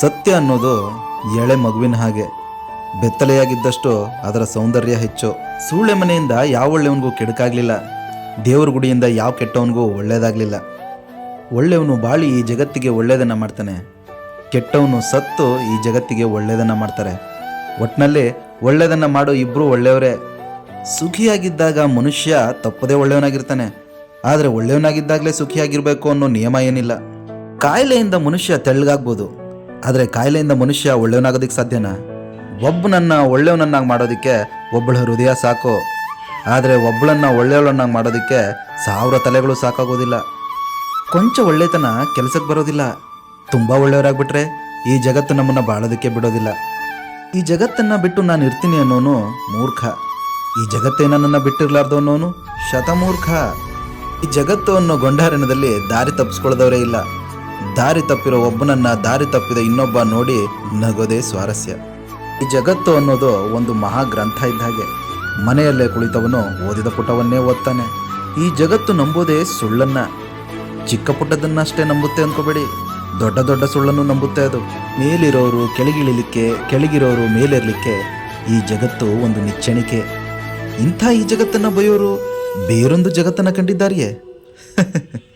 ಸತ್ಯ ಅನ್ನೋದು ಎಳೆ ಮಗುವಿನ ಹಾಗೆ. ಬೆತ್ತಲೆಯಾಗಿದ್ದಷ್ಟು ಅದರ ಸೌಂದರ್ಯ ಹೆಚ್ಚು. ಸೂಳೆ ಮನೆಯಿಂದ ಯಾವ ಒಳ್ಳೆಯವನಿಗೂ ಕೆಡಕಾಗ್ಲಿಲ್ಲ. ದೇವ್ರ ಗುಡಿಯಿಂದ ಯಾವ ಕೆಟ್ಟವನಿಗೂ ಒಳ್ಳೆಯದಾಗಲಿಲ್ಲ ಒಳ್ಳೆಯವನು ಬಾಳಿ ಈ ಜಗತ್ತಿಗೆ ಒಳ್ಳೆಯದನ್ನು ಮಾಡ್ತಾನೆ. ಕೆಟ್ಟವನು ಸತ್ತು ಈ ಜಗತ್ತಿಗೆ ಒಳ್ಳೆಯದನ್ನು ಮಾಡ್ತಾರೆ. ಒಟ್ಟಿನಲ್ಲಿ ಒಳ್ಳೆಯದನ್ನು ಮಾಡೋ ಇಬ್ಬರು ಒಳ್ಳೆಯವರೇ. ಸುಖಿಯಾಗಿದ್ದಾಗ ಮನುಷ್ಯ ತಪ್ಪದೇ ಒಳ್ಳೆಯವನಾಗಿರ್ತಾನೆ. ಆದರೆ ಒಳ್ಳೆಯವನಾಗಿದ್ದಾಗಲೇ ಸುಖಿಯಾಗಿರಬೇಕು ಅನ್ನೋ ನಿಯಮ ಏನಿಲ್ಲ. ಕಾಯಿಲೆಯಿಂದ ಮನುಷ್ಯ ತೆಳ್ಳಗಾಗ್ಬೋದು. ಆದರೆ ಕಾಯಿಲೆಯಿಂದ ಮನುಷ್ಯ ಒಳ್ಳೆಯವನಾಗೋದಕ್ಕೆ ಸಾಧ್ಯನಾ? ಒಬ್ಬನನ್ನ ಒಳ್ಳೆಯವನನ್ನಾಗಿ ಮಾಡೋದಕ್ಕೆ ಒಬ್ಬಳ ಹೃದಯ ಸಾಕು. ಆದರೆ ಒಬ್ಬಳನ್ನ ಒಳ್ಳೆಯವಳನ್ನಾಗಿ ಮಾಡೋದಕ್ಕೆ ಸಾವಿರ ತಲೆಗಳು ಸಾಕಾಗೋದಿಲ್ಲ. ಕೊಂಚ ಒಳ್ಳೆತನ ಕೆಲಸಕ್ಕೆ ಬರೋದಿಲ್ಲ. ತುಂಬ ಒಳ್ಳೆಯವರಾಗ್ಬಿಟ್ರೆ ಈ ಜಗತ್ತು ನಮ್ಮನ್ನು ಬಾಳೋದಕ್ಕೆ ಬಿಡೋದಿಲ್ಲ. ಈ ಜಗತ್ತನ್ನು ಬಿಟ್ಟು ನಾನು ಇರ್ತೀನಿ ಅನ್ನೋನು ಮೂರ್ಖ. ಈ ಜಗತ್ತೇ ನನ್ನನ್ನು ಬಿಟ್ಟಿರಲಾರ್ದು ಅನ್ನೋನು ಶತಮೂರ್ಖ. ಈ ಜಗತ್ತು ಅನ್ನೋ ಗೊಂಡಾರಣದಲ್ಲಿ ದಾರಿ ತಪ್ಪಿಸ್ಕೊಳ್ಳೋದವರೇ ಇಲ್ಲ. ದಾರಿ ತಪ್ಪಿರೋ ಒಬ್ಬನನ್ನ ದಾರಿ ತಪ್ಪಿದ ಇನ್ನೊಬ್ಬ ನೋಡಿ ನಗೋದೇ ಸ್ವಾರಸ್ಯ. ಈ ಜಗತ್ತು ಅನ್ನೋದು ಒಂದು ಮಹಾ ಗ್ರಂಥ ಇದ್ದ ಹಾಗೆ. ಮನೆಯಲ್ಲೇ ಕುಳಿತವನು ಓದಿದ ಪುಟವನ್ನೇ ಓದ್ತಾನೆ. ಈ ಜಗತ್ತು ನಂಬೋದೇ ಸುಳ್ಳನ್ನ. ಚಿಕ್ಕ ಪುಟ್ಟದನ್ನಷ್ಟೇ ನಂಬುತ್ತೆ ಅನ್ಕೋಬೇಡಿ. ದೊಡ್ಡ ದೊಡ್ಡ ಸುಳ್ಳನ್ನು ನಂಬುತ್ತೆ ಅದು. ಮೇಲಿರೋರು ಕೆಳಗಿಳಿಲಿಕ್ಕೆ, ಕೆಳಗಿರೋರು ಮೇಲಿರಲಿಕ್ಕೆ ಈ ಜಗತ್ತು ಒಂದು ನಿಚ್ಚಣಿಕೆ. ಇಂಥ ಈ ಜಗತ್ತನ್ನು ಬಯೋರು ಬೇರೊಂದು ಜಗತ್ತನ್ನು ಕಂಡಿದ್ದಾರೆಯೇ?